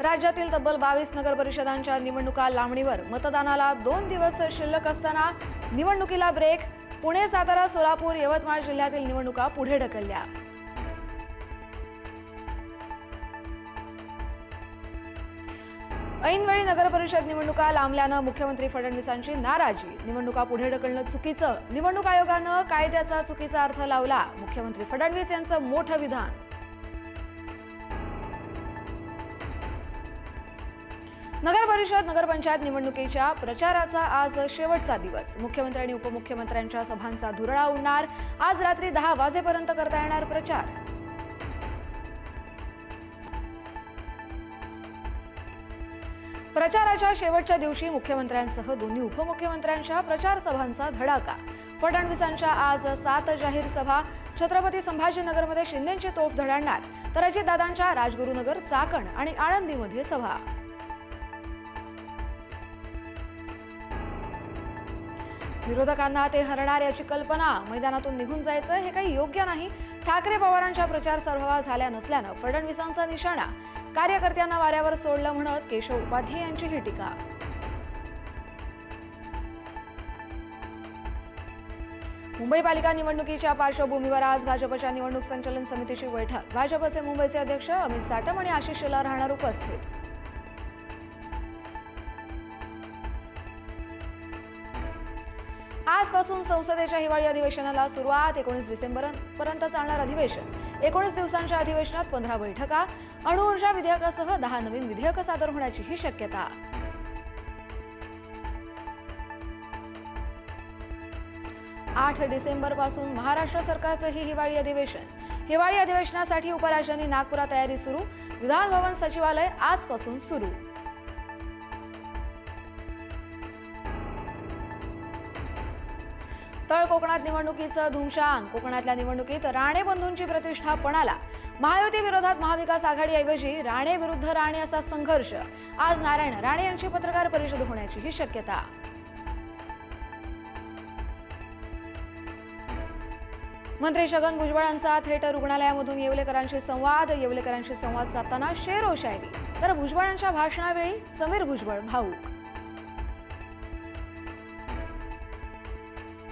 राज्यातील तब्बल बावीस नगर परिषदांच्या निवडणुका लांबणीवर मतदानाला दोन दिवस शिल्लक असताना निवडणुकीला ब्रेक पुणे सातारा सोलापूर यवतमाळ जिल्ह्यातील निवडणुका पुढे ढकलल्या. ऐनवेळी नगरपरिषद निवडणुका लांबल्यानं मुख्यमंत्री फडणवीसांची नाराजी. निवडणुका पुढे ढकलणं चुकीचं. निवडणूक आयोगानं कायद्याचा चुकीचा अर्थ लावला. मुख्यमंत्री फडणवीस यांचं मोठं विधान. नगर परिषद नगरपंचायत निवडणुकीच्या प्रचाराचा आज शेवटचा दिवस. मुख्यमंत्री आणि उपमुख्यमंत्र्यांच्या सभांचा धुरळा उडणार. आज रात्री दहा वाजेपर्यंत करता येणार प्रचार. प्रचाराच्या शेवटच्या दिवशी मुख्यमंत्र्यांसह दोन्ही उपमुख्यमंत्र्यांच्या प्रचार सभांचा धडाका. फडणवीसांच्या आज सात जाहीर सभा. छत्रपती संभाजीनगरमध्ये शिंदेची तोफ धडाडणार. तर अजितदादांच्या राजगुरुनगर चाकण आणि आळंदीमध्ये सभा. विरोधकांना ते हरणार याची कल्पना मैदानातून निघून जायचं हे काही योग्य नाही. ठाकरे पवारांच्या प्रचार सभा झाल्या नसल्यानं फडणवीसांचा निशाणा कार्यकर्त्यांना वाऱ्यावर सोडलं म्हणत केशव उपाध्ये यांची ही टीका. मुंबई पालिका निवडणुकीच्या पार्श्वभूमीवर आज भाजपच्या निवडणूक संचलन समितीची बैठक. भाजपचे मुंबईचे अध्यक्ष अमित साटम आणि आशिष शेलार राहणार उपस्थित. आजपासून संसदेच्या हिवाळी अधिवेशनाला सुरुवात एकोणीस डिसेंबर पर्यंत चालणार अधिवेशन. एकोणीस दिवसांच्या अधिवेशनात पंधरा बैठका अणुऊर्जा विधेयकासह दहा नवीन विधेयकं सादर होण्याचीही शक्यता. आठ डिसेंबरपासून महाराष्ट्र सरकारचंही हिवाळी अधिवेशन. हिवाळी अधिवेशनासाठी उपराजधानी नागपुरात तयारी सुरू. विधान भवन सचिवालय आजपासून सुरू. तळ कोकणात निवडणुकीचं धुमशान. कोकणातल्या निवडणुकीत राणे बंधूंची प्रतिष्ठा पणाला महायुती विरोधात महाविकास आघाडीऐवजी राणे विरुद्ध राणे असा संघर्ष. आज नारायण राणे यांची पत्रकार परिषद होण्याचीही शक्यता. मंत्री छगन भुजबळांचा थेट रुग्णालयामधून येवलेकरांशी संवाद. येवलेकरांशी संवाद साधताना शेर शायरी. तर भुजबळांच्या भाषणावेळी समीर भुजबळ भाऊक.